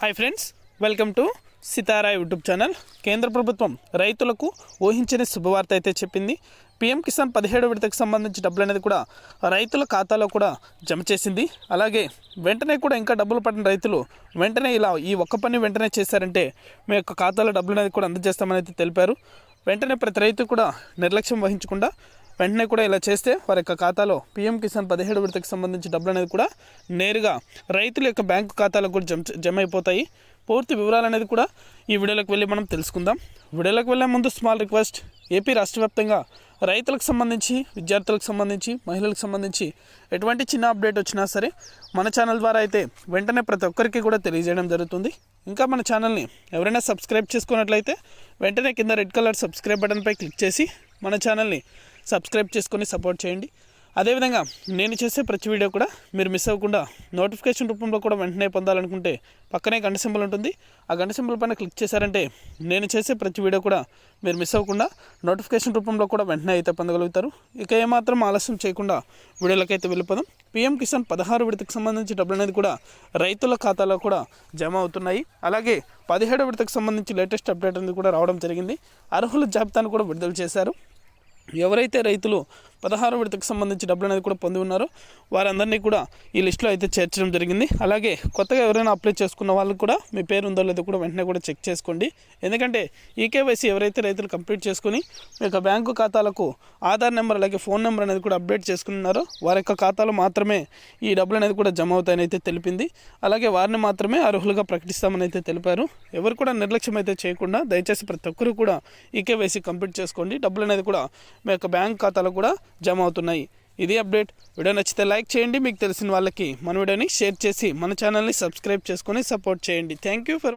Hi friends welcome to Sitara YouTube channel కేంద్ర ప్రభుత్వం రైతులకు ఊహించని శుభవార్త అయితే చెప్పింది. పీఎం కిసాన్ పదిహేడు విడతకు సంబంధించి డబ్బులు అనేది కూడా రైతుల ఖాతాలో కూడా జమ చేసింది. అలాగే వెంటనే కూడా ఇంకా డబ్బులు పడిన రైతులు వెంటనే ఇలా ఈ ఒక్క పని వెంటనే చేశారంటే మీ యొక్క ఖాతాలో డబ్బులు అనేది కూడా అందజేస్తామని అయితే తెలిపారు. వెంటనే ప్రతి రైతు కూడా నిర్లక్ష్యం వహించకుండా వెంటనే కూడా ఇలా చేస్తే వారి యొక్క ఖాతాలో పీఎం కిసాన్ పదిహేడు విడతకు సంబంధించి డబ్బులు అనేది కూడా నేరుగా రైతుల యొక్క బ్యాంకు ఖాతాలకు కూడా జమ జమ అయిపోతాయి. పూర్తి వివరాలు అనేది కూడా ఈ వీడియోలోకి వెళ్ళి మనం తెలుసుకుందాం. వీడియోలోకి వెళ్ళే ముందు స్మాల్ రిక్వెస్ట్. ఏపీ రాష్ట్ర వ్యాప్తంగా రైతులకు సంబంధించి విద్యార్థులకు సంబంధించి మహిళలకు సంబంధించి ఎటువంటి చిన్న అప్డేట్ వచ్చినా సరే మన ఛానల్ ద్వారా అయితే వెంటనే ప్రతి ఒక్కరికి కూడా తెలియజేయడం జరుగుతుంది. ఇంకా మన ఛానల్ని ఎవరైనా సబ్స్క్రైబ్ చేసుకున్నట్లయితే వెంటనే కింద రెడ్ కలర్ సబ్స్క్రైబ్ బటన్పై క్లిక్ చేసి మన ఛానల్ని సబ్స్క్రైబ్ చేసుకొని సపోర్ట్ చేయండి. అదేవిధంగా నేను చేసే ప్రతి వీడియో కూడా మీరు మిస్ అవ్వకుండా నోటిఫికేషన్ రూపంలో కూడా వెంటనే పొందాలనుకుంటే పక్కనే గంట సింబల్ ఉంటుంది. ఆ గంట సింబల్ పైన క్లిక్ చేశారంటే నేను చేసే ప్రతి వీడియో కూడా మీరు మిస్ అవ్వకుండా నోటిఫికేషన్ రూపంలో కూడా వెంటనే అయితే పొందగలుగుతారు. ఇక ఏమాత్రం ఆలస్యం చేయకుండా వీడియోలకైతే వెళ్ళిపోదాం. పీఎం కిసాన్ పదహారు విడతకు సంబంధించి డబ్బులు అనేది కూడా రైతుల ఖాతాలో కూడా జమ అవుతున్నాయి. అలాగే పదిహేడు విడతకు సంబంధించి లేటెస్ట్ అప్డేట్ అనేది కూడా రావడం జరిగింది. అర్హుల జాబితాను కూడా విడుదల చేశారు. ఎవరైతే రైతులు పదహారు విడతకు సంబంధించి డబ్బులు అనేది కూడా పొంది ఉన్నారు. వారందరినీ కూడా ఈ లిస్టులో అయితే చేర్చడం జరిగింది. అలాగే కొత్తగా ఎవరైనా అప్లై చేసుకున్న వాళ్ళకి కూడా మీ పేరు ఉందో లేదో కూడా వెంటనే కూడా చెక్ చేసుకోండి. ఎందుకంటే ఈకేవైసీ ఎవరైతే రైతులు కంప్లీట్ చేసుకుని మీ యొక్క బ్యాంకు ఖాతాలకు ఆధార్ నెంబర్ అలాగే ఫోన్ నెంబర్ అనేది కూడా అప్డేట్ చేసుకున్నారో వారి యొక్క ఖాతాలో మాత్రమే ఈ డబ్బులు అనేది కూడా జమ అవుతాయని అయితే తెలిపింది. అలాగే వారిని మాత్రమే అర్హులుగా ప్రకటిస్తామని అయితే తెలిపారు. ఎవరు కూడా నిర్లక్ష్యం అయితే చేయకుండా దయచేసి ప్రతి ఒక్కరు కూడా ఈకేవైసీ కంప్లీట్ చేసుకోండి. డబ్బులు అనేది కూడా మీ యొక్క బ్యాంక్ ఖాతాలో కూడా జమ అవుతున్నాయి. ఇది అప్డేట్. వీడియో నచ్చితే లైక్ చేయండి. మీకు తెలిసిన వాళ్ళకి మన వీడియోని షేర్ చేసి మన ఛానల్ని సబ్స్క్రైబ్ చేసుకొని సపోర్ట్ చేయండి. Thank you for